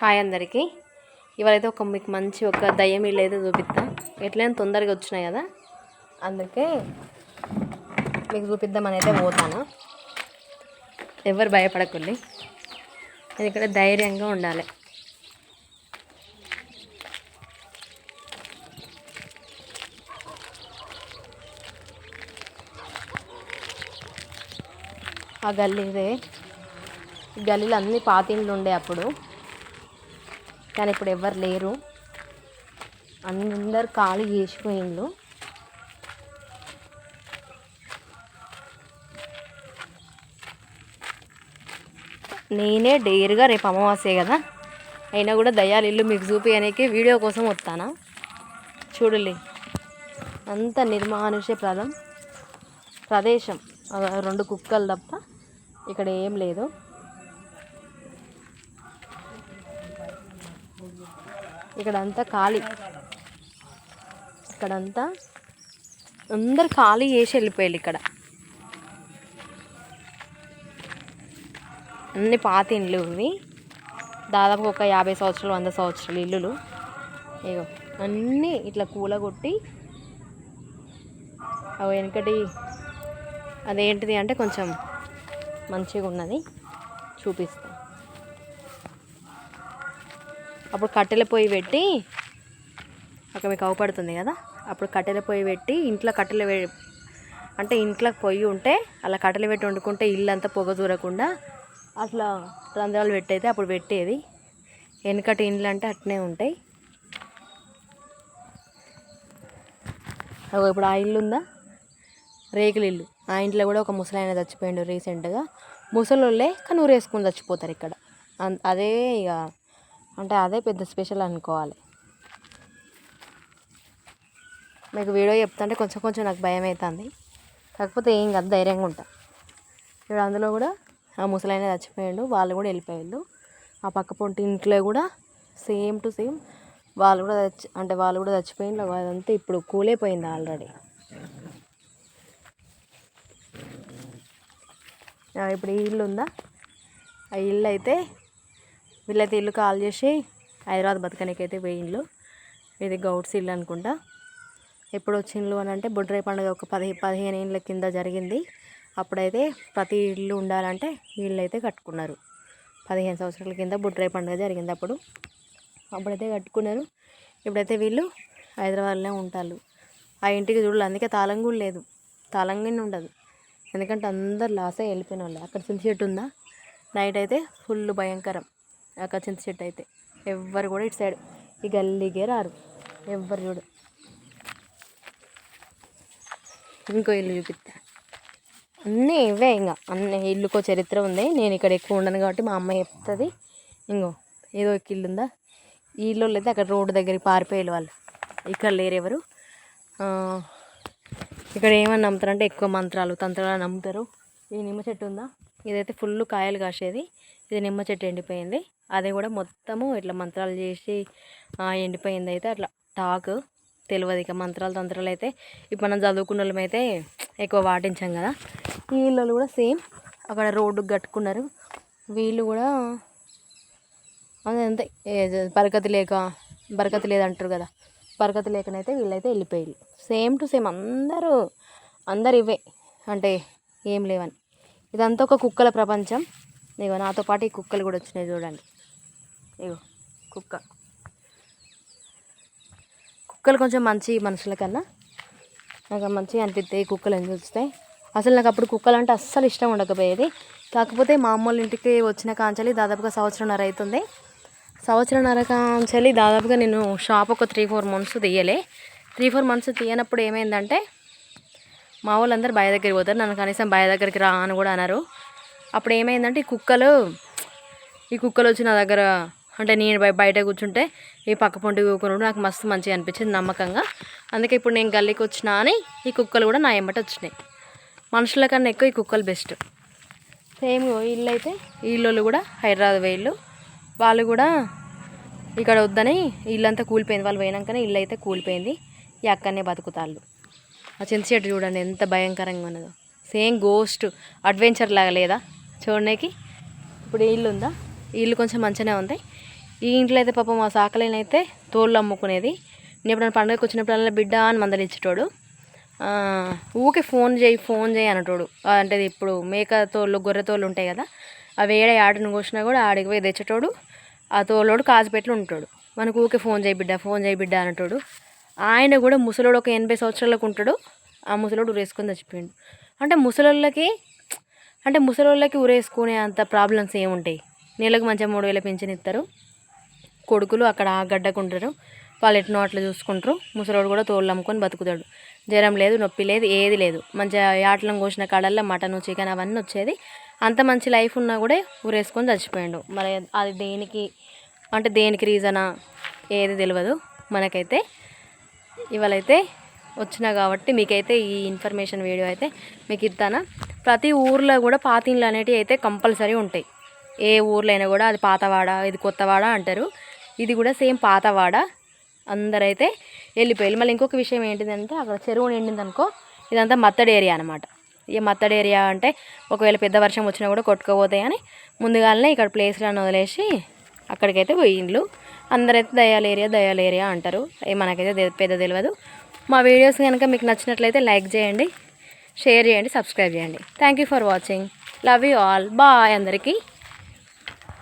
Hi అందరికీ. ఇవాళైతే ఒక మీకు మంచి ఒక దయ్యం ఇల్లు అయితే చూపిద్దాం. ఎట్లయినా తొందరగా వచ్చినాయి కదా? అందుకే మీకు చూపిద్దామని అయితే పోతాను. ఎవరు భయపడకండి. నేను ఇక్కడ ధైర్యంగా ఉండాలి. ఆ గల్లీదే. గల్లీలు అన్నీ గల్లీలో అన్ని పాతిండ్లు ఉండే అప్పుడు. కానీ ఇప్పుడు ఎవరు లేరు. అందరు ఖాళీ చేసిపోయిండ్రు నేనే డేరుగా రేపు అమావాస్య కదా. అయినా కూడా దయాలు ఇల్లు మీకు చూపించడానికి వీడియో కోసం వస్తానా? చూడలే. అంత నిర్మానుష్య ప్రదం ప్రదేశం రెండు కుక్కలు తప్ప ఇక్కడ ఏం లేదు. ఇక్కడంతా ఖాళీ. ఇక్కడంతా అందరు ఖాళీ చేసి వెళ్ళిపోయారు ఇక్కడ. అన్ని పాత ఇండ్లు ఇవి. దాదాపు ఒక యాభై సంవత్సరాలు వంద సంవత్సరాలు ఇల్లులు. ఇగో అన్నీ ఇట్లా కూలగొట్టి అవి వెనకటి అదేంటిది అంటే కొంచెం మంచిగా ఉన్నది చూపిస్తాను అప్పుడు కట్టెల పొయ్యి పెట్టి అక్కడ మీకు అవపడుతుంది కదా అప్పుడు కట్టెల పొయ్యి పెట్టి ఇంట్లో కట్టెలు అంటే ఇంట్లో పొయ్యి ఉంటే అలా కట్టెలు పెట్టి వండుకుంటే ఇల్లు అంతా పొగ దూరకుండా అట్లా రంధ్రాలు పెట్టయితే అప్పుడు పెట్టేది. వెనకటి ఇండ్లు అంటే అట్నే ఉంటాయి. అగో ఇప్పుడు ఆ ఇల్లు ఉందా? రేకుల ఇల్లు. ఆ ఇంట్లో కూడా ఒక ముసలాయన చచ్చిపోయిండు రీసెంట్గా. ముసలోళ్ళే కనూరు వేసుకొని చచ్చిపోతారు ఇక్కడ. అన్- అదే ఇక అంటే అదే పెద్ద స్పెషల్ అనుకోవాలి. మీకు వీడియో చెప్తుంటే కొంచెం కొంచెం నాకు భయం అవుతుంది. కాకపోతే ఏం కాదు ధైర్యంగా ఉంటా. ఇప్పుడు అందులో కూడా ఆ ముసలాయన చచ్చిపోయాడు వాళ్ళు కూడా వెళ్ళిపోయారు ఆ పక్క పొంటి ఇంట్లో కూడా సేమ్ టు సేమ్ వాళ్ళు కూడా చచ్చి అంటే వాళ్ళు కూడా చచ్చిపోయిండు అదంతా ఇప్పుడు కూలైపోయింది ఆల్రెడీ ఇప్పుడు ఈ ఇల్లు ఉందా? ఆ ఇల్లు అయితే వీళ్ళైతే ఇల్లు కాల్ చేసి హైదరాబాద్ బతకనికి అయితే పోయిండ్లు. ఇది గౌడ్స్ ఇల్లు అనుకుంటా. ఎప్పుడు వచ్చిండ్లు అని అంటే బొడ్రాయి పండుగ ఒక పది పదిహేను ఏళ్ళ కింద జరిగింది. అప్పుడైతే ప్రతి ఇల్లు ఉండాలంటే వీళ్ళు అయితే కట్టుకున్నారు. పదిహేను సంవత్సరాల కింద బొడ్రాయి పండుగ జరిగింది అప్పుడు. అప్పుడైతే కట్టుకున్నారు. ఇప్పుడైతే వీళ్ళు హైదరాబాద్లో ఉంటారు. ఆ ఇంటికి చూడాలి అందుకే తాళం కూడా లేదు. తాళం కూడా ఉండదు. ఎందుకంటే అందరు లాసే వెళ్ళిపోయిన వాళ్ళు అక్కడ చింత చెట్టు ఉందా? నైట్ అయితే ఫుల్ భయంకరం. అక్కడ చింత చెట్టు అయితే. ఎవ్వరు కూడా ఇటు సైడ్. ఈ గల్లీకే రారు. ఎవ్వరు చూడు. ఇంకో ఇల్లు చూపిస్తా అన్నీ ఇవే ఇంకా అన్నీ ఇల్లుకో చరిత్ర ఉంది. నేను ఇక్కడ ఎక్కువ ఉండను కాబట్టి మా అమ్మ చెప్తుంది. ఇంకో ఏదో ఒక ఇల్లు ఉందా? ఈ ఇల్లు అయితే అక్కడ రోడ్డు దగ్గరికి పారిపోయే వాళ్ళు. ఇక్కడ లేరు ఎవరు? ఇక్కడ ఏమని నమ్ముతారంటే ఎక్కువ మంత్రాలు తంత్రాలు నమ్ముతారు. ఈ నిమ్మ చెట్టు ఉందా? ఇదైతే ఫుల్ కాయలు కాసేది. ఇది నిమ్మ చెట్టు ఎండిపోయింది. అది కూడా మొత్తము ఇట్లా మంత్రాలు చేసి ఎండిపోయింది అయితే అట్లా టాక్. తెలియదు ఇక మంత్రాలు తంత్రాలు అయితే. ఇప్పుడు మనం చదువుకున్న వాళ్ళమైతే ఎక్కువ పాటించాం కదా. వీళ్ళు కూడా సేమ్. అక్కడ రోడ్డు కట్టుకున్నారు. వీళ్ళు కూడా అదే ఏ- బరకతి లేక బరకతి లేదంటారు కదా. బరకతి లేకనైతే వీళ్ళైతే వెళ్ళిపోయారు సేమ్ టు సేమ్ అందరూ అందరు ఇవే. అంటే ఏం లేవని. ఇదంతా ఒక కుక్కల ప్రపంచం. ఇగో నాతో పాటు ఈ కుక్కలు కూడా వచ్చినాయి చూడండి. ఇగో కుక్క. కుక్కలు కొంచెం మంచి మనుషుల కన్నా నాకు మంచిగా అనిపిస్తాయి ఈ ఎందుకు చూస్తే. అసలు నాకు అప్పుడు కుక్కలు అంటే అస్సలు ఇష్టం ఉండకపోయేది. కాకపోతే మా అమ్మోళ్ళ ఇంటికి వచ్చిన కాంచలి దాదాపుగా సంవత్సరంన్నర అవుతుంది సంవత్సరంన్నర కాంచలి దాదాపుగా నేను షాప్ ఒక త్రీ ఫోర్ మంత్స్ తీయలే. త్రీ ఫోర్ మంత్స్ తీయనప్పుడు ఏమైందంటే మా వాళ్ళందరూ బావి దగ్గరికి పోతారు. నన్ను కనీసం బావి దగ్గరికి రా అని కూడా అన్నారు అప్పుడు ఏమైందంటే ఈ కుక్కలు ఈ కుక్కలు వచ్చి నా దగ్గర అంటే నేను బయ- బయట కూర్చుంటే ఈ పక్క పొంటి కూకునుడు నాకు మస్తు మంచిగా అనిపించింది నమ్మకంగా. అందుకే ఇప్పుడు నేను గల్లీకి వచ్చినా అని ఈ కుక్కలు కూడా నా ఎంబట వచ్చినాయి. మనుషుల కన్నా ఎక్కువ ఈ కుక్కలు బెస్ట్. సేమ్ ఇల్లు అయితే ఈ ఇల్లు కూడా హైదరాబాద్ వేళ్ళు వాళ్ళు కూడా ఇక్కడ వద్దని ఇల్లంతా కూలిపోయింది. వాళ్ళు పోయినాకనే ఇల్లు అయితే కూలిపోయింది. ఈ అక్కడనే బతుకుతాళ్ళు. ఆ చింత చెట్టు చూడండి ఎంత భయంకరంగా ఉన్నదో. సేమ్ గోస్ట్ అడ్వెంచర్ లాగా లేదా? చూడడానికి ఇప్పుడు ఇల్లు ఉందా? ఇల్లు కొంచెం మంచిగానే ఉంది. ఈ ఇంట్లో అయితే పాపం మా సాకలేనైతే తోళ్ళు అమ్ముకునేది. నేను ఎప్పుడైనా పండుగకి వచ్చినప్పుడల్లా బిడ్డ అని మందలిచ్చేటోడు. ఊకే ఫోన్ చేయి ఫోన్ చేయి అనటోడు అంటే ఇప్పుడు మేక తోళ్ళు గొర్రె తోళ్ళు ఉంటాయి కదా అవి ఏడ ఆడను కోసినా కూడా ఆడికి పోయి తెచ్చేటోడు. ఆ తోలోడు కాజుపెట్లు ఉంటాడు. మనకు ఊకే ఫోన్ చేయి బిడ్డ ఫోన్ చేయి బిడ్డ అనటోడు ఆయన కూడా ముసలోడు ఒక ఎనభై సంవత్సరాలకు ఉంటాడు. ఆ ముసలోడు ఉరేసుకొని చచ్చిపోయాడు. అంటే ముసలోళ్ళకి అంటే ముసలోళ్ళకి ఉరేసుకునే అంత ప్రాబ్లమ్స్ ఏముంటాయి? నెలకు మంచిగా మూడు వేల పెన్షన్ ఇస్తారు. కొడుకులు అక్కడ ఆ గడ్డకుంటారు వాళ్ళు ఎట్నో అట్లా చూసుకుంటారు. ముసలోడు కూడా తోళ్ళు అమ్ముకొని బతుకుతాడు. జ్వరం లేదు నొప్పి లేదు ఏది లేదు. మంచిగా యాటలను కోసిన కాడల్లో మటన్ చికెన్ అవన్నీ వచ్చేది. అంత మంచి లైఫ్ ఉన్నా కూడా ఊరేసుకొని చచ్చిపోయాడు. మరి అది దేనికి అంటే దేనికి రీజనా? ఏది తెలియదు మనకైతే. ఇవాళైతే వచ్చినా కాబట్టి మీకైతే ఈ ఇన్ఫర్మేషన్ వీడియో అయితే మీకు ఇస్తాను. ప్రతి ఊర్లో కూడా పాతిండ్లు అనేటివి అయితే కంపల్సరీ ఉంటాయి. ఏ ఊర్లో అయినా కూడా అది పాతవాడ ఇది కొత్తవాడ అంటారు. ఇది కూడా సేమ్ పాతవాడ. అందరైతే వెళ్ళిపోయారు. మళ్ళీ ఇంకొక విషయం ఏంటిదంటే అక్కడ చెరువు నిండిందనుకో ఇదంతా మత్తడి ఏరియా అనమాట ఇక మత్తడి ఏరియా అంటే ఒకవేళ పెద్ద వర్షం వచ్చినా కూడా కొట్టుకోపోతాయి అని ముందుగానే ఇక్కడ ప్లేస్లను వదిలేసి అక్కడికైతే పోయిండ్లు అందరైతే దయాల ఏరియా దయాల ఏరియా అంటారు. ఏ మనకైతే పెద్ద తెలియదు మా వీడియోస్ కనుక మీకు నచ్చినట్లయితే లైక్ చేయండి షేర్ చేయండి సబ్స్క్రైబ్ చేయండి. Thank you for watching love you all bye అందరికీ.